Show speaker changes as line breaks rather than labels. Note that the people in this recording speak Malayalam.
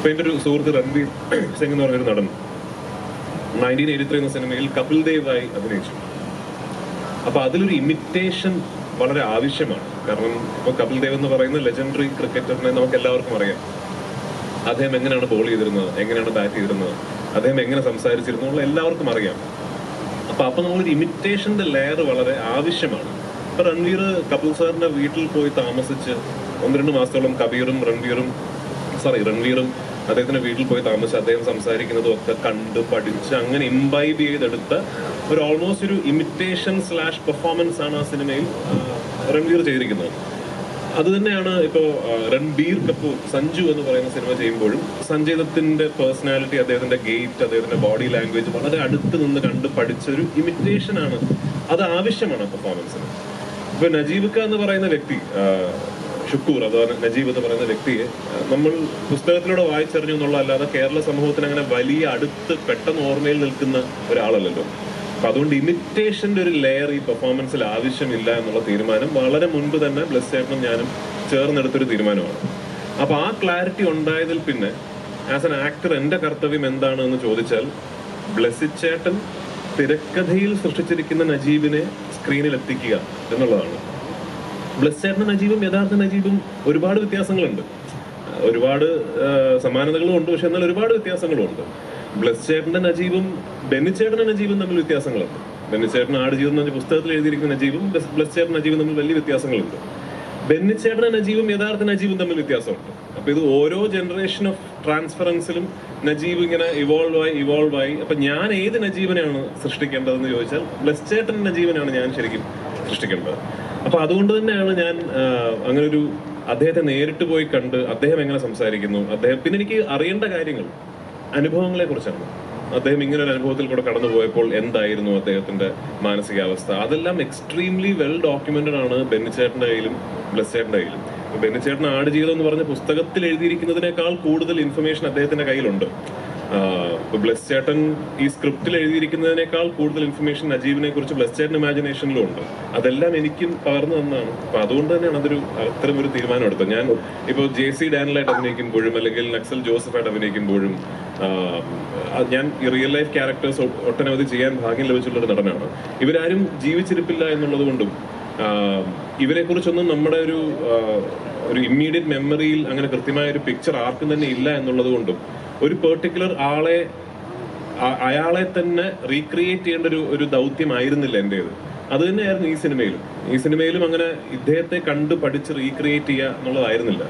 അപ്പൊ എന്റെ ഒരു സുഹൃത്ത് രൺവീർ സിംഗ് എന്ന് പറഞ്ഞൊരു നടൻ. നയന്റീൻ എയ്റ്റി ത്രീ എന്ന സിനിമയിൽ കപിൽ ദേവായി അഭിനയിച്ചു. അപ്പൊ അതിലൊരു ഇമിറ്റേഷൻ വളരെ ആവശ്യമാണ്. കാരണം ഇപ്പൊ കപിൽ ദേവ് എന്ന് പറയുന്ന ലെജൻഡറി ക്രിക്കറ്ററിനെ നമുക്ക് എല്ലാവർക്കും അറിയാം. അദ്ദേഹം എങ്ങനെയാണ് ബോൾ ചെയ്തിരുന്നത് എങ്ങനെയാണ് ബാറ്റ് ചെയ്തിരുന്നത് അദ്ദേഹം എങ്ങനെ സംസാരിച്ചിരുന്നു എന്നുള്ള എല്ലാവർക്കും അറിയാം. അപ്പൊ അപ്പൊ നമ്മളൊരു ഇമിറ്റേഷന്റെ ലെയർ വളരെ ആവശ്യമാണ്. ഇപ്പൊ രൺവീർ കപിൽ സാറിന്റെ വീട്ടിൽ പോയി താമസിച്ച് ഒന്ന് രണ്ട് മാസത്തോളം കബീറും രൺവീറും സോറി രൺവീറും അദ്ദേഹത്തിന്റെ വീട്ടിൽ പോയി താമസിച്ച് അദ്ദേഹം സംസാരിക്കുന്നതും ഒക്കെ കണ്ട് പഠിച്ച് അങ്ങനെ ഇംബൈബ് ചെയ്തെടുത്ത ഒരു ഓൾമോസ്റ്റ് ഒരു ഇമിറ്റേഷൻ സ്ലാഷ് പെർഫോമൻസ് ആണ് ആ സിനിമയിൽ റൺവീർ ചെയ്തിരിക്കുന്നത്. അത് തന്നെയാണ് ഇപ്പോ ആ, രൺബീർ കപൂർ സഞ്ജു എന്ന് പറയുന്ന സിനിമ ചെയ്യുമ്പോഴും സഞ്ജയ് ദത്തിന്റെ പേഴ്സണാലിറ്റി അദ്ദേഹത്തിന്റെ ഗേറ്റ് അദ്ദേഹത്തിന്റെ ബോഡി ലാംഗ്വേജ് വളരെ അടുത്ത് നിന്ന് കണ്ട് പഠിച്ച ഒരു ഇമിറ്റേഷൻ ആണ്. അത് ആവശ്യമാണ് പെർഫോമൻസിന് ഇപ്പൊ നജീബ് എന്ന് പറയുന്ന വ്യക്തി ഷുക്കൂർ അഥവാ നജീബ് എന്ന് പറയുന്ന വ്യക്തിയെ നമ്മൾ പുസ്തകത്തിലൂടെ വായിച്ചറിഞ്ഞു എന്നുള്ളതല്ലാതെ കേരള സമൂഹത്തിന് അങ്ങനെ വലിയ അടുത്ത് പെട്ടെന്ന് ഓർമ്മയിൽ നിൽക്കുന്ന ഒരാളല്ലല്ലോ. അപ്പൊ അതുകൊണ്ട് ഇമിറ്റേഷന്റെ ഒരു ലെയർ ഈ പെർഫോമൻസിൽ ആവശ്യമില്ല എന്നുള്ള തീരുമാനം വളരെ മുൻപ് തന്നെ ബ്ലസ് ചേട്ടനും ഞാനും ചേർന്നെടുത്തൊരു തീരുമാനമാണ്. അപ്പൊ ആ ക്ലാരിറ്റി ഉണ്ടായതിൽ പിന്നെ ആസ് എൻ ആക്ടർ എന്റെ കർത്തവ്യം എന്താണ് എന്ന് ചോദിച്ചാൽ ബ്ലസ്സിച്ചേട്ടൻ തിരക്കഥയിൽ സൃഷ്ടിച്ചിരിക്കുന്ന നജീബിനെ സ്ക്രീനിൽ എത്തിക്കുക എന്നുള്ളതാണ്. ബ്ലസ് ചേട്ടനും നജീബും യഥാർത്ഥ നജീബും ഒരുപാട് വ്യത്യാസങ്ങളുണ്ട്. ഒരുപാട് സമാനതകളും ഉണ്ട്. പക്ഷെ എന്നാൽ ഒരുപാട് വ്യത്യാസങ്ങളും ഉണ്ട് ബ്ലസ്സേറിന്റെ നജീബും ബെന്നിച്ചേട്ടന്റെ നജീബും തമ്മിൽ വ്യത്യാസങ്ങളുണ്ട്. ബെന്നിച്ചേട്ടൻ ആട് ജീവിതം എന്ന് പുസ്തകത്തിൽ എഴുതിയിരിക്കുന്ന നജീബും ബ്ലസ്സേറിന്റെ ബ്ലസ് നജീബും തമ്മിൽ വലിയ വ്യത്യാസങ്ങളുണ്ട്. ബെന്നിച്ചേട്ടന്റെ നജീബും യഥാർത്ഥ നജീബും തമ്മിൽ വ്യത്യാസമുണ്ട്. അപ്പൊ ഇത് ഓരോ ജനറേഷൻ ഓഫ് ട്രാൻസ്ഫറൻസിലും നജീബ് ഇങ്ങനെ ഇവോൾവ് ആയി ഇവോൾവ് ആയി. അപ്പൊ ഞാൻ ഏത് നജീബിനെയാണ് സൃഷ്ടിക്കേണ്ടതെന്ന് ചോദിച്ചാൽ ബ്ലസ്സേട്ടൻ നജീവനാണ് ഞാൻ ശരിക്കും സൃഷ്ടിക്കേണ്ടത്. അപ്പൊ അതുകൊണ്ട് തന്നെയാണ് ഞാൻ അങ്ങനെ ഒരു അദ്ദേഹത്തെ നേരിട്ട് പോയി കണ്ട് അദ്ദേഹം എങ്ങനെ സംസാരിക്കുന്നു അദ്ദേഹം പിന്നെ എനിക്ക് അറിയേണ്ട കാര്യങ്ങൾ അനുഭവങ്ങളെ കുറിച്ചാണ്. അദ്ദേഹം ഇങ്ങനെ ഒരു അനുഭവത്തിൽ കൂടെ കടന്നു പോയപ്പോൾ എന്തായിരുന്നു അദ്ദേഹത്തിന്റെ മാനസികാവസ്ഥ? അതെല്ലാം എക്സ്ട്രീംലി വെൽ ഡോക്യുമെന്റഡ് ആണ് ബെന്നിച്ചേട്ടന്റെ കയ്യിലും ബ്ലസ് ചേട്ടന്റെ കയ്യിലും. ബെന്നിച്ചേട്ടൻ ആട് ജീവിതം എന്ന് പറഞ്ഞ പുസ്തകത്തിൽ എഴുതിയിരിക്കുന്നതിനേക്കാൾ കൂടുതൽ ഇൻഫർമേഷൻ അദ്ദേഹത്തിന്റെ കയ്യിലുണ്ട്. ബ്ലസ് ചേട്ടൻ ഈ സ്ക്രിപ്റ്റിൽ എഴുതിയിരിക്കുന്നതിനേക്കാൾ കൂടുതൽ ഇൻഫർമേഷൻ നജീബിനെ കുറിച്ച് ബ്ലസ് ചേട്ടൻ ഇമാജിനേഷനിലും ഉണ്ട്. അതെല്ലാം എനിക്കും പകർന്നു തന്നാണ് അപ്പൊ അതുകൊണ്ട് തന്നെയാണ് അതൊരു അത്തരം ഒരു തീരുമാനം എടുത്തത്. ഞാൻ ഇപ്പോൾ ജെ സി ഡാനിലായിട്ട് അഭിനയിക്കുമ്പോഴും അല്ലെങ്കിൽ നക്സൽ ജോസഫായിട്ട് അഭിനയിക്കുമ്പോഴും ഞാൻ ഈ റിയൽ ലൈഫ് ക്യാരക്ടേഴ്സ് ഒട്ടനവധി ചെയ്യാൻ ഭാഗ്യം ലഭിച്ചിട്ടുള്ള ഒരു നടനാണ്. ഇവരാരും ജീവിച്ചിരിപ്പില്ല എന്നുള്ളത് കൊണ്ടും ഇവരെ കുറിച്ചൊന്നും നമ്മുടെ ഒരു ഒരു ഇമ്മീഡിയറ്റ് മെമ്മറിയിൽ അങ്ങനെ കൃത്യമായ ഒരു പിക്ചർ ആർക്കും തന്നെ ഇല്ല എന്നുള്ളത് കൊണ്ടും ഒരു പെർട്ടിക്കുലർ ആളെ അയാളെ തന്നെ റീക്രിയേറ്റ് ചെയ്യേണ്ട ഒരു ഒരു ദൗത്യമായിരുന്നില്ല എന്റേത് അത് തന്നെയായിരുന്നു ഈ സിനിമയിലും. ഈ സിനിമയിലും അങ്ങനെ ഇദ്ദേഹത്തെ കണ്ട് പഠിച്ച് റീക്രിയേറ്റ് ചെയ്യുക എന്നുള്ളതായിരുന്നില്ല.